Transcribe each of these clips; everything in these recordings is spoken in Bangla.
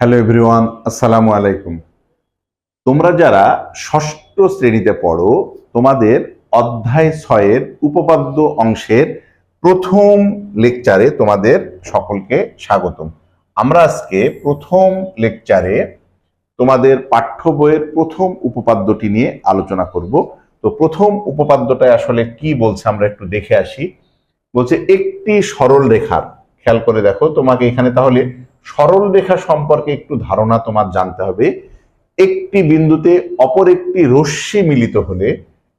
হ্যালো এভরিওয়ান আসসালামু আলাইকুম তোমরা যারা ষষ্ঠ শ্রেণীতে পড়ো, তোমাদের অধ্যায় ছয়ের উপপাদ্য অংশের প্রথম লেকচারে তোমাদের সকলকে স্বাগতম। আমরা আজকে প্রথম লেকচারে তোমাদের পাঠ্য বইয়ের প্রথম উপপাদ্যটি নিয়ে আলোচনা করব। তো প্রথম উপপাদ্যটায় আসলে কি বলছে আমরা একটু দেখে আসি। বলছে, একটি সরল রেখার খেয়াল করে দেখো তোমাকে এখানে তাহলে সরল রেখা সম্পর্কে একটু ধারণা তোমার জানতে হবে। একটি বিন্দুতে অপর একটি রশ্মি মিলিত হলে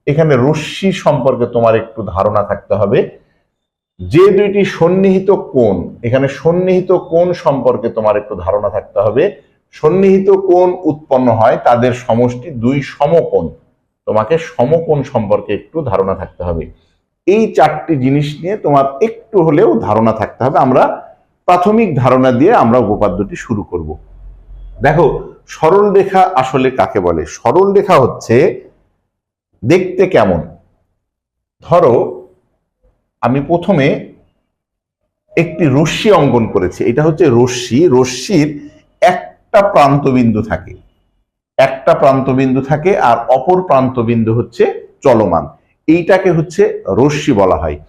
এখানে রশ্মি সম্পর্কে তোমার একটু ধারণা থাকতে হবে। যে দুইটি সন্নিহিত কোণ, এখানে সন্নিহিত কোণ সম্পর্কে তোমার একটু ধারণা থাকতে হবে। সন্নিহিত কোণ উৎপন্ন হয় তাদের সমষ্টি দুই সমকোণ, তোমাকে সমকোণ সম্পর্কে একটু ধারণা থাকতে হবে। এই চারটি জিনিস নিয়ে তোমার একটু হলেও ধারণা থাকতে হবে। আমরা প্রাথমিক ধারণা দিয়ে আমরা উপপাদ্যটি শুরু করব। দেখো সরল রেখা আসলে কাকে বলে? সরল রেখা হচ্ছে দেখতে কেমন? ধরো, আমি প্রথমে একটি রশ্মি অঙ্কন করেছি। এটা হচ্ছে রশ্মি। রশ্মির একটা প্রান্তবিন্দু থাকে। একটা প্রান্তবিন্দু থাকে আর অপর প্রান্তবিন্দু হচ্ছে চলমান। এইটাকে হচ্ছে রশ্মি বলা হয়।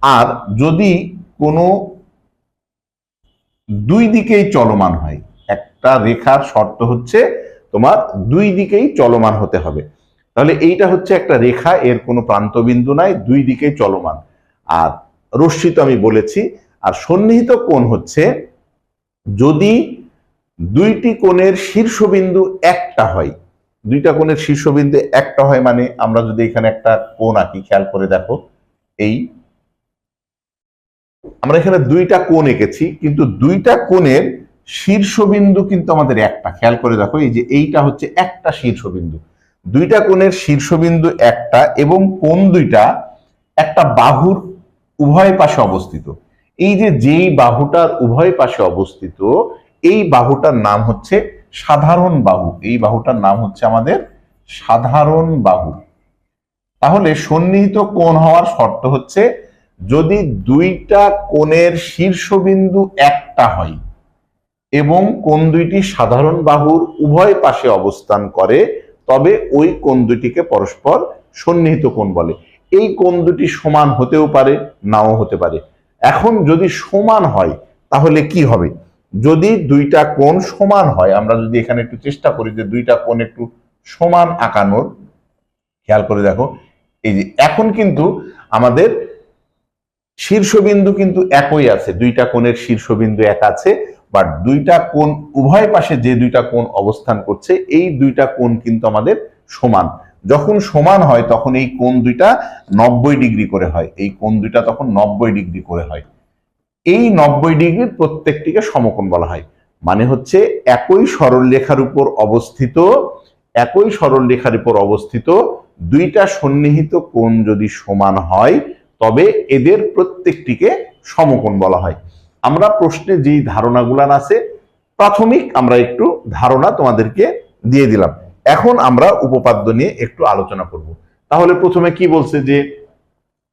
আর যদি কোনো দুই দিকেই চলমান হয়। একটা রেখার শর্ত হচ্ছে তোমার দুই দিকেই চলমান হতে হবে। তাহলে এইটা হচ্ছে একটা রেখা, এর কোনো প্রান্তবিন্দু নাই, দুই দিকেই চলমান। আর রশ্মি তো আমি বলেছি, আর সন্নিহিত কোণ হচ্ছে যদি দুইটি কোণের শীর্ষবিন্দু একটা হয়। দুইটা কোণের শীর্ষবিন্দু একটা হয় মানে আমরা যদি এখানে একটা কোণ আঁকি, খেয়াল করে দেখো, এই আমরা এখানে দুইটা কোণ এঁকেছি, কিন্তু দুইটা কোণের শীর্ষবিন্দু কিন্তু আমাদের একটা। খেয়াল করে দেখো, এই যে এইটা হচ্ছে একটা শীর্ষবিন্দু। দুইটা কোণের শীর্ষবিন্দু একটা এবং কোণ দুইটা একটা বাহুর উভয় পাশে অবস্থিত। এই যে যেই বাহুটার উভয় পাশে অবস্থিত, এই বাহুটার নাম হচ্ছে সাধারণ বাহু। এই বাহুটার নাম হচ্ছে আমাদের সাধারণ বাহু। তাহলে সন্নিহিত কোণ হওয়ার শর্ত হচ্ছে যদি দুইটা কোণের শীর্ষবিন্দু একটা হয় এবং কোন দুইটি সাধারণ বাহুর উভয় পাশে অবস্থান করে, তবে ওই কোন দুইটিকে পরস্পর সন্নিহিত কোণ বলে। এই কোণ দুটি সমান হতেও পারে, নাও হতে পারে। এখন যদি সমান হয়, তাহলে কি হবে? যদি দুইটা কোণ সমান হয়, আমরা যদি এখানে একটু চেষ্টা করি যে দুইটা কোণ একটু সমান আঁকানোর, খেয়াল করে দেখো। এই যে, এখন কিন্তু আমাদের শীর্ষবিন্দু কিন্তু একই আছে। দুইটা কোণের শীর্ষবিন্দু এক আছে বাট দুইটা কোণ উভয় পাশে যে দুইটা কোণ অবস্থান করছে, এই দুইটা কোণ কিন্তু আমাদের সমান। যখন সমান হয়, তখন এই কোণ দুইটা নব্বই ডিগ্রি করে হয়। এই কোণ দুইটা তখন নব্বই ডিগ্রি করে হয়। এই নব্বই ডিগ্রির প্রত্যেকটিকে সমকোণ বলা হয়। মানে হচ্ছে একই সরল রেখার উপর অবস্থিত, একই সরল রেখার উপর অবস্থিত দুইটা সন্নিহিত কোণ যদি সমান হয় তবে এদের প্রত্যেকটিকে সমকোণ বলা হয়। আমরা প্রশ্নে যেই ধারণাগুলান আছে, প্রাথমিক আমরা একটু ধারণা তোমাদেরকে দিয়ে দিলাম। এখন আমরা উপপাদ্য নিয়ে একটু আলোচনা করব। তাহলে প্রথমে কি বলছে যে,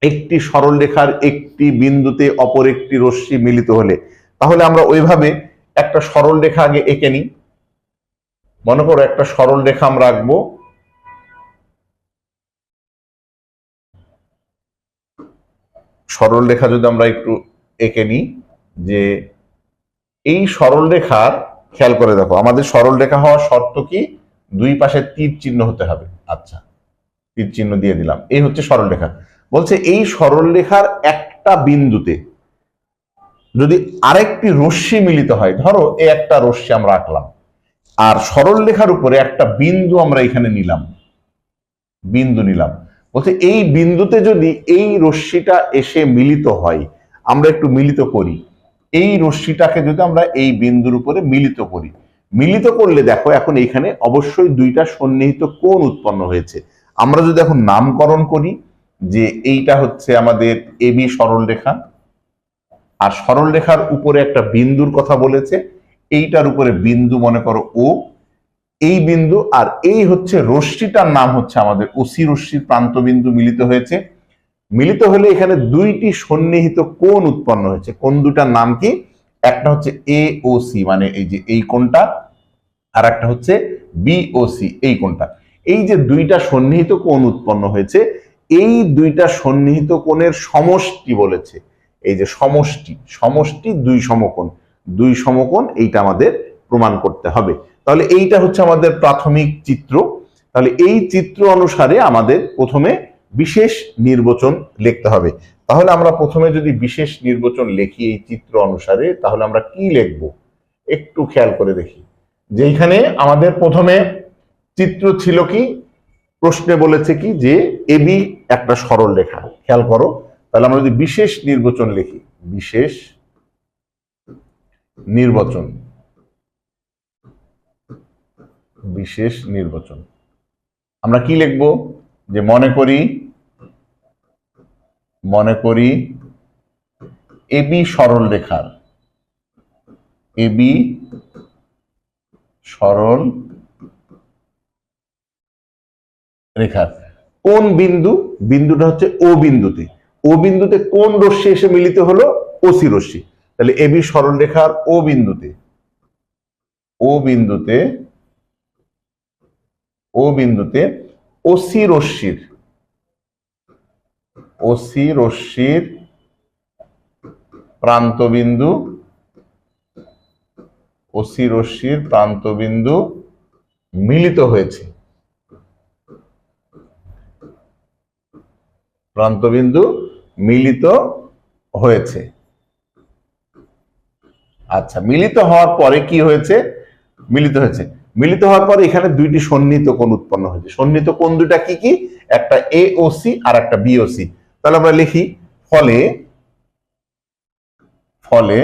একটি সরল রেখার একটি বিন্দুতে অপর একটি রশ্মি মিলিত হলে। তাহলে আমরা ওইভাবে একটা সরল রেখা আগে এঁকে নিই। মনে করো একটা সরল রেখা আমরা আঁকবো সরল রেখা যদি আমরা একটু এঁকে নিই, যে এই সরল রেখার খেয়াল করে দেখো, আমাদের সরল রেখা হওয়ার শর্ত কি? দুই পাশে তীর চিহ্ন হতে হবে। আচ্ছা তীর চিহ্ন দিয়ে দিলাম। এই হচ্ছে সরল বলছে এই সরল রেখার একটা বিন্দুতে যদি আরেকটি রশ্মি মিলিত হয়, ধরো এই একটা রশ্মি আমরা আঁকলাম, আর সরল রেখার উপরে একটা বিন্দু আমরা এখানে নিলাম, বিন্দু নিলাম বলছে এই বিন্দুতে যদি এই রশ্মিটা এসে মিলিত হয়, আমরা একটু মিলিত করি। এই রশ্মিটাকে যদি আমরা এই বিন্দুর উপরে মিলিত করি। মিলিত করলে দেখো এখন এখানে অবশ্যই দুইটা সন্নিহিত কোণ উৎপন্ন হয়েছে। আমরা যদি এখন নামকরণ করি, যে এইটা হচ্ছে আমাদের এবি সরল রেখা আর সরল রেখার উপরে একটা বিন্দুর কথা বলেছে, এইটার উপরে বিন্দু মনে করো ও এই বিন্দু আর এই হচ্ছে রশ্মিটার নাম হচ্ছে আমাদের ওসি রশ্মির প্রান্ত বিন্দু মিলিত হয়েছে। মিলিত হলে এখানে দুইটি সন্নিহিত কোণ উৎপন্ন হয়েছে। কোন দুটার নাম কি? একটা হচ্ছে এ ও সি মানে এই যে এই কোণটা, আর একটা হচ্ছে বিওসি এই কোণটা। এই যে দুইটা সন্নিহিত কোণ উৎপন্ন হয়েছে, এই দুইটা সন্নিহিত কোণের সমষ্টি বলেছে। এই যে সমষ্টি সমষ্টি দুই সমকোণ। দুই সমকোণ, এইটা আমাদের প্রমাণ করতে হবে। তাহলে এইটা হচ্ছে আমাদের প্রাথমিক চিত্র। তাহলে এই চিত্র অনুসারে আমাদের প্রথমে বিশেষ নির্বাচন লিখতে হবে। তাহলে আমরা প্রথমে যদি বিশেষ নির্বাচন লিখি এই চিত্র অনুসারে, তাহলে আমরা কি লিখব? একটু খেয়াল করে দেখি। যে এখানে আমাদের প্রথমে চিত্র ছিল কি? প্রশ্নে বলেছে কি যে এবি একটা সরল রেখা। খেয়াল করো। তাহলে আমরা যদি বিশেষ নির্বাচন লিখি, বিশেষ নির্বাচন। বিশেষ নির্বাচন। আমরা কি লিখব? যে মনে করি মনে করি এবি সরল রেখার এবি সরল রেখার কোন বিন্দু? বিন্দুটা হচ্ছে ও বিন্দুতে। ও বিন্দুতে কোন রশ্মি এসে মিলিত হলো? ওসি রশ্মি। তাহলে এবি সরল রেখার ও বিন্দুতে। ও বিন্দুতে ও বিন্দুতে ওসি রশ্মির ওসি রশ্মির প্রান্তবিন্দু, ওসি রশ্মির প্রান্তবিন্দু মিলিত হয়েছে। প্রান্তবিন্দু মিলিত হয়েছে। আচ্ছা মিলিত হওয়ার পরে কি হয়েছে? মিলিত হয়েছে। মিলিত হওয়ার পরে এখানে দুইটি সন্নিহিত কোণ উৎপন্ন হয়েছে। সন্নিহিত কোণ দুটা কি কি? একটা এ ও সি আর একটা বিওসি তাহলে আমরা লিখি, ফলে ফলে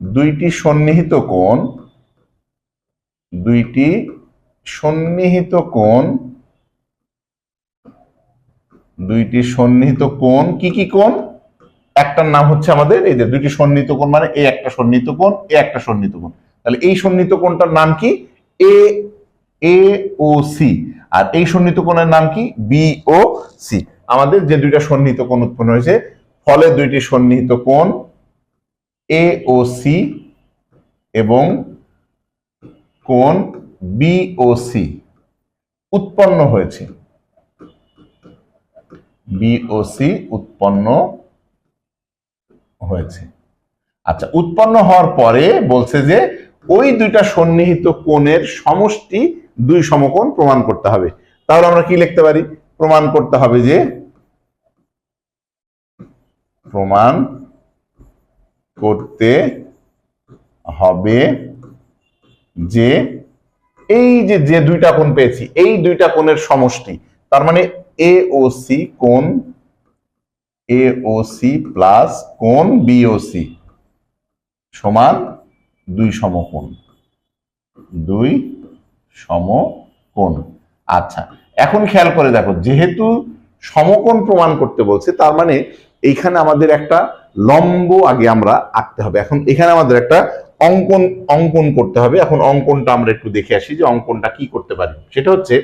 দুইটি সন্নিহিত কোণ, দুইটি সন্নিহিত কোণ, দুইটি সন্নিহিত কোণ, কি কি কোণ? একটার নাম হচ্ছে আমাদের এই যে দুইটি সন্নিহিত কোণ মানে এ একটা সন্নিহিত কোণ, এ একটা সন্নিহিত কোণ। তাহলে এই সন্নিহিত কোণটার নাম কি? এ এ আর এই সন্নিহিত কোণের নাম কি? সি আমাদের যে দুইটা সন্নিহিত কোণ উৎপন্ন হয়েছে, ফলে দুইটি সন্নিহিত কোণ এবং বি ও সি উৎপন্ন হয়েছে। বিওসি উৎপন্ন হয়েছে। আচ্ছা উৎপন্ন হওয়ার পরে বলছে যে ওই দুইটা সন্নিহিত কোণের সমষ্টি দুই সমকোণ প্রমাণ করতে হবে। তাহলে আমরা কি লিখতে পারি? প্রমাণ করতে হবে যে প্রমাণ করতে হবে যে এই যে যে দুইটা কোণ পেয়েছি, এই দুইটা কোণের সমষ্টি, তার মানে এ ও সি কোণ এ ও সি প্লাস কোণ বিওসি সমান দুই সমকোণ। দুই সমকোণ। আচ্ছা এখন খেয়াল করে দেখো, যেহেতু সমকোণ প্রমাণ করতে বলছে, তার মানে এইখানে আমাদের একটা লম্ব আগে আমরা আঁকতে হবে। এখন এখানে আমাদের একটা অঙ্কন অঙ্কন করতে হবে। এখন অঙ্কনটা আমরা একটু দেখে আসি যে অঙ্কনটা কি করতে পারি। সেটা হচ্ছে,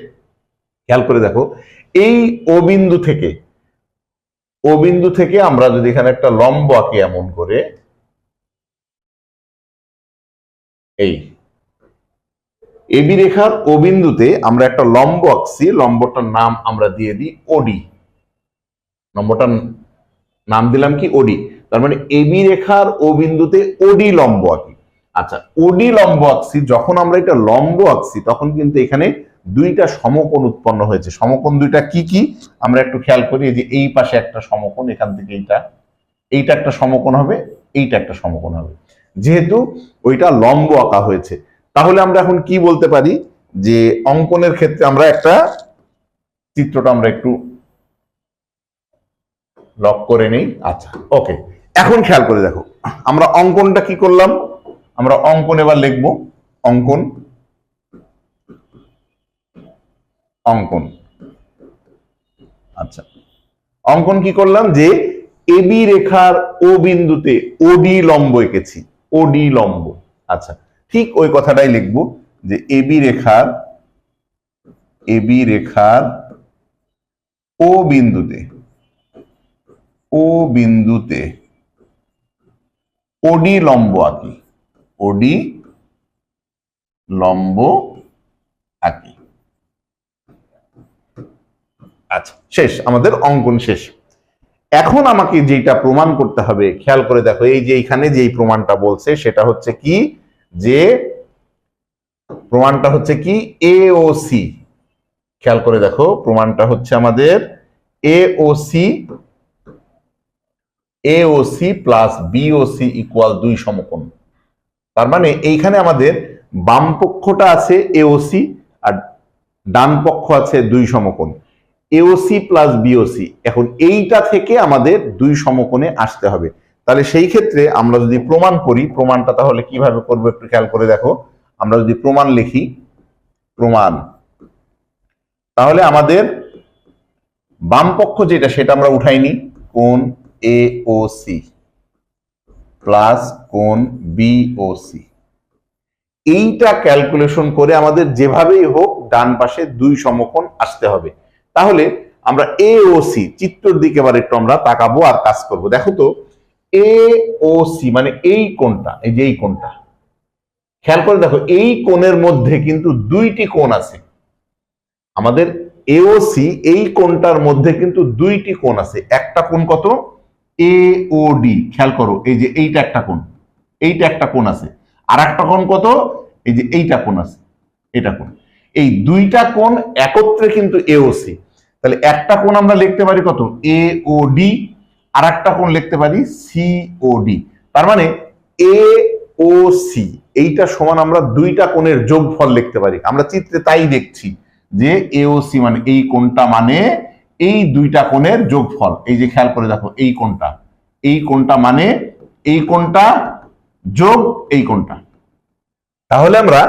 খেয়াল করে দেখো, এই ও বিন্দু থেকে ও বিন্দু থেকে আমরা যদি এখানে একটা লম্ব আঁকি এমন করে এই। এবি রেখার ও বিন্দুতে আমরা একটা লম্ব আঁকছি, লম্বটার নাম আমরা দিয়ে দিই ওডি লম্বটার নাম দিলাম কি ওডি তার মানে এবি রেখার ও বিন্দুতে ওডি লম্ব আঁকি। আচ্ছা ওডি লম্ব আঁকছি, যখন আমরা এটা লম্ব আঁকছি, তখন কিন্তু এখানে দুইটা সমকোণ উৎপন্ন হয়েছে। সমকোণ দুইটা কি কি? আমরা একটু খেয়াল করি যে এই পাশে একটা সমকোণ, এখান থেকে এইটা। এইটা একটা সমকোণ হবে, এইটা একটা সমকোণ হবে। যেহেতু ওইটা লম্ব আঁকা হয়েছে। তাহলে আমরা এখন কি বলতে পারি? যে অঙ্কনের ক্ষেত্রে আমরা একটা চিত্রটা আমরা একটু লক করে নেই। আচ্ছা ওকে। এখন খেয়াল করে দেখো, আমরা অঙ্কনটা কি করলাম? আমরা অঙ্কন এবার লিখব। অঙ্কন। অঙ্কন। আচ্ছা অঙ্কন কি করলাম? যে এবি রেখার ও বিন্দুতে ওডি লম্ব এঁকেছি। ওডি লম্ব আচ্ছা ঠিক ওই কথাটাই লিখব যে এবি রেখার এবি রেখার ও বিন্দুতে ও বিন্দুতে ওডি লম্ব আঁকি। ওডি লম্ব আঁকি। আচ্ছা শেষ, আমাদের অঙ্কন শেষ। এখন আমাকে যেটা প্রমাণ করতে হবে, খেয়াল করে দেখো, এই যে এইখানে যেই প্রমাণটা বলছে, সেটা হচ্ছে কি? যে প্রমাণটা হচ্ছে কি? এ ও সি খেয়াল করে দেখো, প্রমাণটা হচ্ছে আমাদের A O C A O C plus B O C equal দুই সমকোণ। তার মানে এইখানে আমাদের বাম পক্ষটা আছে এওসি আর ডান পক্ষ আছে দুই সমকোণ। এওসি প্লাস বিওসি এখন এইটা থেকে আমাদের দুই সমকোণে আসতে হবে। তাহলে সেই ক্ষেত্রে আমরা যদি প্রমাণ করি, প্রমাণটা তাহলে কীভাবে করব একটু খেয়াল করে দেখো। আমরা যদি প্রমাণ লিখি, প্রমাণ। তাহলে আমাদের বাম পক্ষ যেটা, সেটা আমরা উঠাইনি কোন এ ও সি প্লাস কোন বি ও সি এইটা ক্যালকুলেশন করে আমাদের যেভাবেই হোক, ডান পাশে দুই সমকোণ আসতে হবে। তাহলে আমরা এ ও সি চিত্রর দিকে এবার একটু আমরা তাকাবো আর কাজ করব। দেখো তো এ ও সি মানে এই কোণটা, এই যে এই কোণটা। খেয়াল করে দেখো, এই কোণের মধ্যে কিন্তু দুইটি কোণ আছে। আমাদের এওসি এই কোণটার মধ্যে কিন্তু দুইটি কোণ আছে। একটা কোণ কত? এ ও ডি খেয়াল করো, এই যে এইটা একটা কোণ, এইটা একটা কোণ আছে। আর একটা কোণ কত? এই যে এইটা কোণ আছে, এটা কোণ। এই দুইটা কোণ একত্রে কিন্তু এওসি তাহলে একটা কোণ আমরা লিখতে পারি কত? এ ও ডি আর একটা কোণ লিখতে পারি সি ও ডি তার মানে এ ও সি এইটা সমান আমরা দুইটা কোণের যোগফল লিখতে পারি। আমরা চিত্রে তাই দেখছি যে এওসি মানে এই কোণটা মানে এই দুইটা কোণের যোগফল। এই যে খেয়াল করে দেখো, এই কোণটা। এই কোণটা মানে এই কোণটা যোগ এই কোণটা। তাহলে আমরা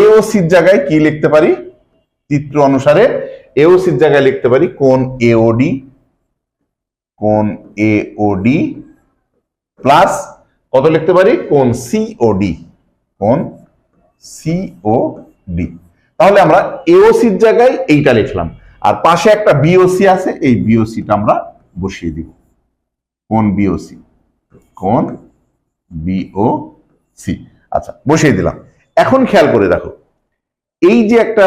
এওসির জায়গায় কি লিখতে পারি? চিত্র অনুসারে এওসির জায়গায় লিখতে পারি কোণ এওডি কোণ এওডি প্লাস কত লিখতে পারি? কোণ সিওডি কোণ সিওডি তাহলে আমরা এওসির জায়গায় এইটা লিখলাম। আর পাশে একটা বিওসি আছে, এই বিওসিটা আমরা বসিয়ে দিব। কোন বিওসি কোন বিওসি আচ্ছা বসিয়ে দিলাম। এখন খেয়াল করে দেখো। এই যে একটা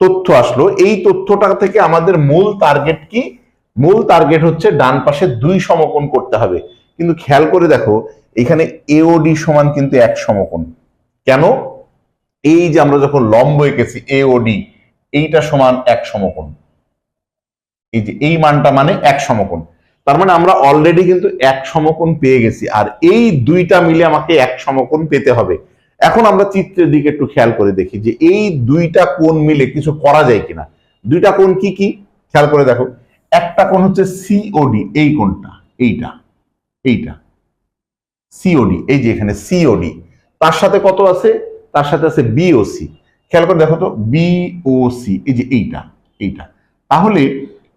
তথ্য আসলো, এই তথ্যটা থেকে আমাদের মূল টার্গেট কি? মূল টার্গেট হচ্ছে ডান পাশে দুই সমকোণ করতে হবে। কিন্তু খেয়াল করে দেখো, এখানে এওডি সমান কিন্তু এক সমকোণ। কেন? এই যে আমরা যখন লম্ব এঁকেছি এওডি এইটা সমান এক সমকোণ। এই যে এই মানটা মানে এক সমকোণ। তার মানে আমরা অলরেডি কিন্তু এক সমকোণ পেয়ে গেছি। আর এই দুইটা মিলে আমাকে এক সমকোণ পেতে হবে। এখন আমরা চিত্রের দিকে একটু খেয়াল করে দেখি যে এই দুইটা কোণ মিলে কিছু করা যায় কিনা। দুইটা কোণ কি কি? খেয়াল করে দেখো। একটা কোণ হচ্ছে সিওডি এই কোণটা, এইটা এইটা। সিওডি এই যে এখানে সিওডি তার সাথে কত আছে? তার সাথে আছে বিওসি খেয়াল করে দেখো তো বিওসি এই যে এইটা এইটা। তাহলে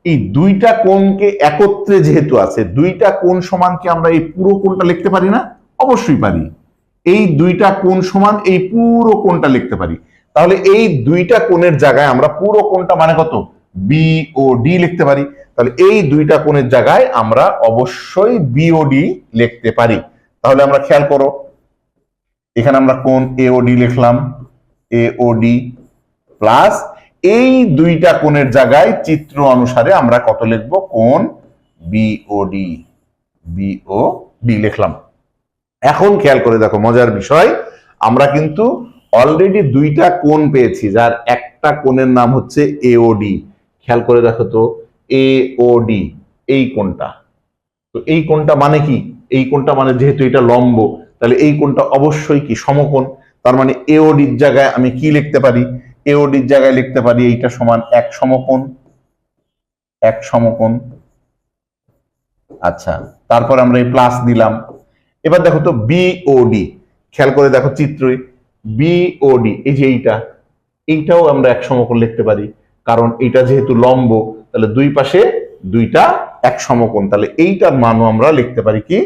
এই দুইটা কোণকে একত্রে যেহেতু আছে, দুইটা কোণ সমান কি আমরা এই পুরো কোণটা লিখতে পারি না? অবশ্যই পারি। এই দুইটা কোণ সমান এই পুরো কোণটা লিখতে পারি। তাহলে এই দুইটা কোণের জায়গায় আমরা পুরো কোণটা মানে কত? বি ও ডি লিখতে পারি। তাহলে এই দুইটা কোণের জায়গায় আমরা অবশ্যই বিওডি লিখতে পারি। তাহলে আমরা খেয়াল করো, এখানে আমরা কোন এ ও ডি লিখলাম। এ ও ডি প্লাস এই দুইটা কোণের জায়গায় চিত্র অনুসারে আমরা কত লিখব? কোন বিওডি বিওডি লিখলাম। এখন খেয়াল করে দেখো, মজার বিষয়, আমরা কিন্তু অলরেডি দুইটা কোণ পেয়েছি, যার একটা কোণের নাম হচ্ছে এওডি খেয়াল করে দেখো তো এওডি এই কোণটা। তো এই কোণটা মানে কি? এই কোণটা মানে যেহেতু এটা লম্ব, তাহলে এই কোণটা অবশ্যই কি? সমকোণ। তার মানে এওডির জায়গায় আমি কি লিখতে পারি? এওডির জায়গায় লিখতে পারি এইটা সমান এক সমকোণ এক সমকোণ। আচ্ছা তারপর আমরা এই প্লাস দিলাম। এবার দেখো তো বিওডি খেয়াল করে দেখো চিত্রই বিওডি এই যে এইটা, এইটাও আমরা এক সমকোণ লিখতে পারি, কারণ এটা যেহেতু লম্ব, তাহলে দুই পাশে দুইটা এক সমকোণ, তাহলে এইটার মানও আমরা লিখতে পারি কি?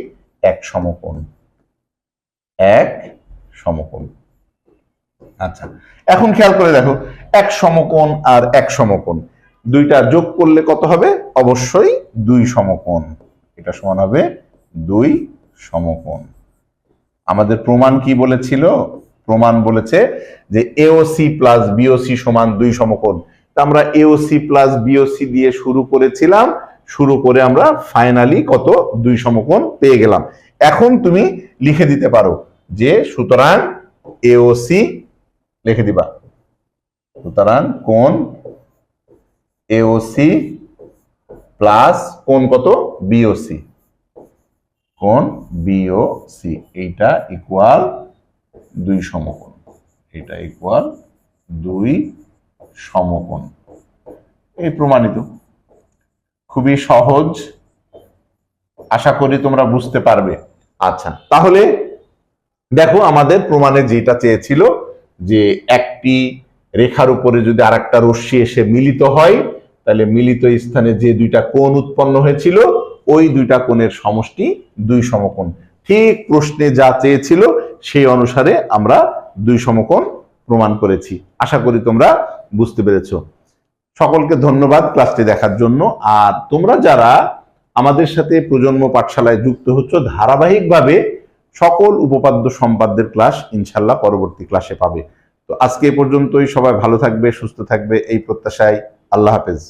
এক সমকোণ এক সমকোণ। আচ্ছা এখন খেয়াল করে দেখো, এক সমকোণ আর এক সমকোণ, দুইটা যোগ করলে কত হবে? অবশ্যই দুই সমকোণ, এটা সমান হবে দুই সমকোণ। আমাদের প্রমাণ কি বলেছিল? প্রমাণ বলেছে যে এওসি প্লাস বিওসি সমান দুই সমকোণ। তা আমরা এওসি প্লাস বিওসি দিয়ে শুরু করেছিলাম, শুরু করে আমরা ফাইনালি কত? দুই সমকোণ পেয়ে গেলাম। এখন তুমি লিখে দিতে পারো যে সুতরাং এওসি লিখে দিবা। সুতরাং কোন এওসি প্লাস কোন কত? বিওসি কোন বিওসি এইটা ইকুয়াল দুই সমকোণ। এটা ইকুয়াল দুই সমকোণ। এই প্রমাণিত। খুবই সহজ। আশা করি তোমরা বুঝতে পারবে। আচ্ছা তাহলে দেখো আমাদের প্রমাণে যেটা চেয়েছিল, যে একটি রেখার উপরে যদি আরেকটা রশ্মি এসে মিলিত হয়, তাহলে মিলিত স্থানে যে দুইটা কোণ উৎপন্ন হয়েছিল ওই দুইটা কোণের সমষ্টি দুই সমকোণ। ঠিক প্রশ্নে যা চেয়েছিল সেই অনুসারে আমরা দুই সমকোণ প্রমাণ করেছি। আশা করি তোমরা বুঝতে পেরেছ। সকলকে ধন্যবাদ ক্লাসটি দেখার জন্য। আর তোমরা যারা আমাদের সাথে প্রজন্ম পাঠশালায় যুক্ত হচ্ছ, ধারাবাহিকভাবে সকল উপপাদ্য সম্পাদ্যের ক্লাস ইনশাল্লাহ পরবর্তী ক্লাসে পাবে। তো আজকে এ পর্যন্তই। সবাই ভালো থাকবে, সুস্থ থাকবে। এই প্রত্যাশায় আল্লাহ হাফেজ।